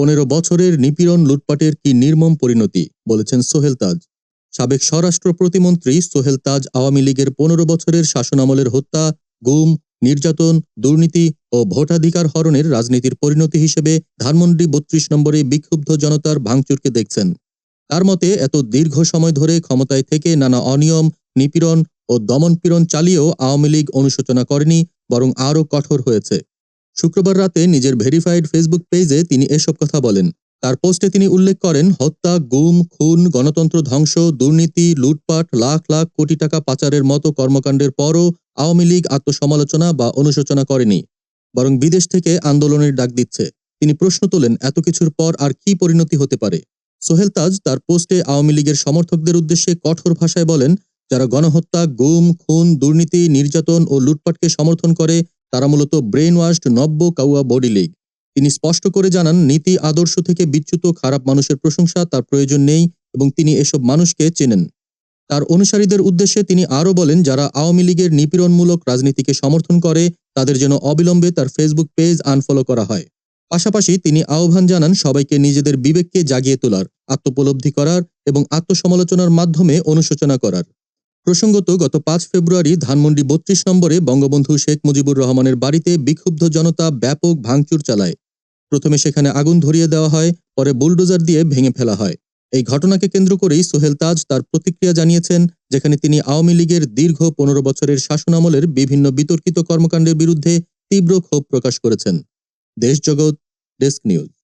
পনেরো বছরের নিপীড়ন লুটপাটের কি নির্মম পরিণতি, বলেছেন সোহেল তাজ। সাবেক স্বরাষ্ট্র প্রতিমন্ত্রী সোহেল তাজ আওয়ামী লীগের পনেরো বছরের শাসনামলের হত্যা, গুম, নির্যাতন, দুর্নীতি ও ভোটাধিকার হরণের রাজনীতির পরিণতি হিসেবে ধানমন্ডি বত্রিশ নম্বরে বিক্ষুব্ধ জনতার ভাঙচুরকে দেখছেন। তার মতে, এত দীর্ঘ সময় ধরে ক্ষমতায় থেকে নানা অনিয়ম, নিপীড়ন ও দমনপীড়ন চালিয়েও আওয়ামী লীগ অনুশোচনা করেনি, বরং আরও কঠোর হয়েছে। শুক্রবার রাতে নিজের ভেরিফাইড ফেসবুক পেজে তিনি এসব কথা বলেন। তার পোস্টে তিনি উল্লেখ করেন, হত্যা, গুম, খুন, গণতন্ত্র ধ্বংস, দুর্নীতি, লুটপাট, লাখ লাখ কোটি টাকা পাচারের মতো কর্মকাণ্ডের পরও আওয়ামী লীগ আত্মসমালোচনা বা অনুশোচনা করেনি, বরং বিদেশ থেকে আন্দোলনের ডাক দিচ্ছে। তিনি প্রশ্ন তোলেন, এত কিছুর পর আর কি পরিণতি হতে পারে? সোহেল তাজ তার পোস্টে আওয়ামী লীগের সমর্থকদের উদ্দেশ্যে কঠোর ভাষায় বলেন, যারা গণহত্যা, গুম, খুন, দুর্নীতি, নির্যাতন ও লুটপাটকে সমর্থন করে তারা মূলত ব্রেন ওয়াশড নব্য কাউয়া বডি লীগ। তিনি স্পষ্ট করে জানান, নীতি আদর্শ থেকে বিচ্যুত খারাপ মানুষের প্রশংসা তার প্রয়োজন নেই এবং তিনি এসব মানুষকে চেনেন। তার অনুসারীদের উদ্দেশ্যে তিনি আরও বলেন, যারা আওয়ামী লীগের নিপীড়নমূলক রাজনীতিকে সমর্থন করে, তাদের যেন অবিলম্বে তার ফেসবুক পেজ আনফলো করা হয়। পাশাপাশি তিনি আহ্বান জানান, সবাইকে নিজেদের বিবেককে জাগিয়ে তোলার, আত্মপলব্ধি করার এবং আত্মসমালোচনার মাধ্যমে অনুশোচনা করার। প্রসঙ্গত, গত পাঁচ ফেব্রুয়ারি ধানমন্ডি বত্রিশ নম্বরে বঙ্গবন্ধু শেখ মুজিবুর রহমানের বাড়িতে বিক্ষুব্ধ জনতা ব্যাপক ভাঙচুর চালায়। প্রথমে সেখানে আগুন ধরিয়ে দেওয়া হয়, পরে বুলডোজার দিয়ে ভেঙে ফেলা হয়। এই ঘটনাকে কেন্দ্র করেই সোহেল তাজ তার প্রতিক্রিয়া জানিয়েছেন, যেখানে তিনি আওয়ামী লীগের দীর্ঘ পনেরো বছরের শাসনামলের বিভিন্ন বিতর্কিত কর্মকাণ্ডের বিরুদ্ধে তীব্র ক্ষোভ প্রকাশ করেছেন। দেশ জগৎ, ডেস্ক নিউজ।